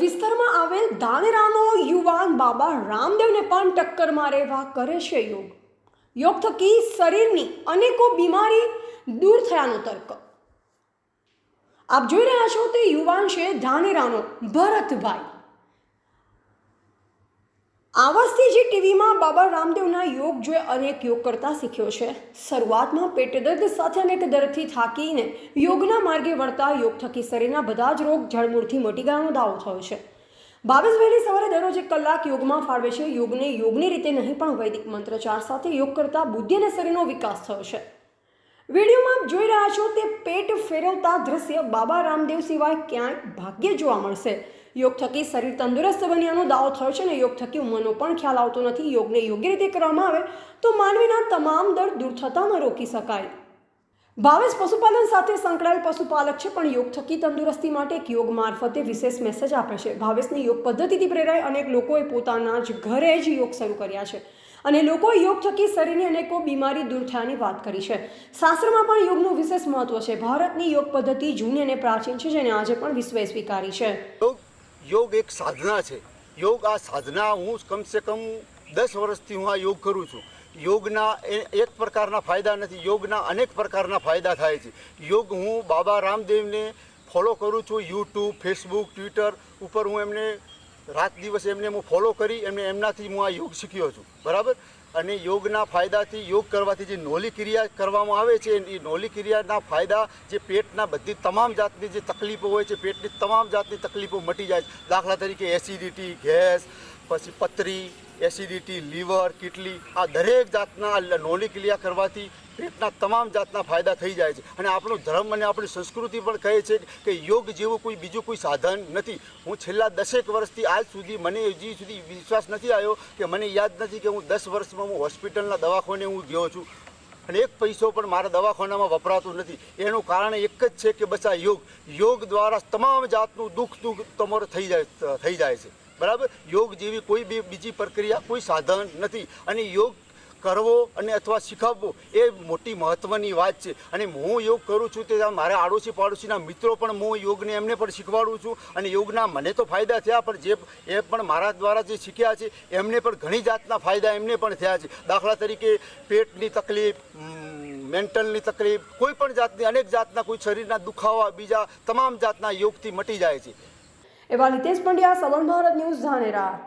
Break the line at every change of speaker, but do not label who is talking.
વિસ્તારમાં આવેલ ધાનેરાનો યુવાન બાબા રામદેવને પણ ટક્કર મારે એવા કરે છે યોગ. યોગ થકી શરીરની અનેકો બીમારી દૂર થયાનો તર્ક. આપ જોઈ રહ્યા છો તે યુવાન છે ધાનેરાનો ભરતભાઈ. આ વર્ષથી જે ટીવીમાં બાબા રામદેવના યોગ જોઈ અનેક યોગ કરતા શીખ્યો છે. શરૂઆતમાં પેટ દર્દ સાથે અનેક દર્દથી થાકીને યોગના માર્ગે વળતા યોગ થકી શરીરના બધા જ રોગ જળમૂળથી મટી ગયાનો દાવો થયો છે. બાવીસ વહેલી સવારે દરરોજ એક કલાક યોગમાં ફાળવે છે. યોગને યોગની રીતે નહીં પણ વૈદિક મંત્રચાર સાથે યોગ કરતા બુદ્ધિ અને શરીરનો વિકાસ થયો છે. વિડીયોમાં આપ જોઈ રહ્યા છો તે પેટ ફેરવતા દ્રશ્ય બાબા રામદેવ સિવાય ક્યાંય ભાગ્ય જોવા મળશે. યોગ થકી શરીર તંદુરસ્ત બન્યાનો દાવો થયો છે ને યોગ થકી ઉંમરનો પણ ખ્યાલ આવતો નથી. યોગને યોગ્ય રીતે કરવામાં આવે તો માનવીના તમામ દર્દ દૂર થતાં રોકી શકાય. ભાવેશ પશુપાલન સાથે સંકળાયેલ પશુપાલક છે, પણ યોગ થકી તંદુરસ્તી માટે એક યોગ મારફતે વિશેષ મેસેજ આપે છે. ભાવેશની યોગ પદ્ધતિથી પ્રેરાય અનેક લોકોએ પોતાના જ ઘરે જ યોગ શરૂ કર્યા છે અને લોકોએ યોગ થકી શરીરની અનેકો બીમારી દૂર થયાની વાત કરી છે. શાસ્ત્રમાં પણ યોગનું વિશેષ મહત્વ છે. ભારતની યોગ પદ્ધતિ જૂની અને પ્રાચીન છે, જેને આજે પણ વિશ્વએ સ્વીકારી છે.
યોગ એક સાધના છે. યોગ આ સાધના હું કમસે કમ દસ વર્ષથી હું આ યોગ કરું છું. યોગના એક પ્રકારના ફાયદા નથી, યોગના અનેક પ્રકારના ફાયદા થાય છે. યોગ હું બાબા રામદેવને ફોલો કરું છું યુટ્યુબ ફેસબુક ટ્વિટર ઉપર હું એમને રાત દિવસ એમને હું ફોલો કરી, એમને એમનાથી હું આ યોગ શીખ્યો છું. બરાબર? અને યોગના ફાયદાથી, યોગ કરવાથી જે નોલી ક્રિયા કરવામાં આવે છે, એ નોલી ક્રિયાના ફાયદા જે પેટના બધી તમામ જાતની જે તકલીફો હોય છે, પેટની તમામ જાતની તકલીફો મટી જાય છે. દાખલા તરીકે એસિડિટી ગેસ, પછી પથરી એસિડિટી લીવર કીટલી આ દરેક જાતના નોલી ક્રિયા કરવાથી પેટના તમામ જાતના ફાયદા થઈ જાય છે. અને આપણો ધર્મ અને આપણી સંસ્કૃતિ પણ કહે છે કે યોગ જેવું કોઈ બીજું કોઈ સાધન નથી. હું છેલ્લા દસેક વર્ષથી આજ સુધી મને હજી સુધી વિશ્વાસ નથી આવ્યો કે મને યાદ નથી કે હું દસ વર્ષમાં હું હોસ્પિટલના દવાખાને હું ગયો છું. અને એક પૈસો પણ મારા દવાખાનામાં વપરાતો નથી. એનું કારણ એક જ છે કે બસ આ યોગ. યોગ દ્વારા તમામ જાતનું દુઃખ દુઃખ તમારું થઈ જાય થઈ જાય છે. બરાબર? યોગ જેવી કોઈ બી બીજી પ્રક્રિયા કોઈ સાધન નથી. અને યોગ કરવો અને અથવા શીખવવો, એ મોટી મહત્ત્વની વાત છે. અને હું યોગ કરું છું તે મારા આડોશી પાડોશીના મિત્રો પણ હું યોગને એમને પણ શીખવાડું છું. અને યોગના મને તો ફાયદા થયા, પણ જે એ પણ મારા દ્વારા જે શીખ્યા છે, એમને પણ ઘણી જાતના ફાયદા એમને પણ થયા છે. દાખલા તરીકે પેટની તકલીફ મેન્ટલની તકલીફ, કોઈ પણ જાતની, અનેક જાતના, કોઈ શરીરના દુખાવા, બીજા તમામ જાતના યોગથી મટી જાય છે.
એવા નિતેશ પંડ્યા, સવર્ણ ભારત ન્યૂઝ ધાનેરા.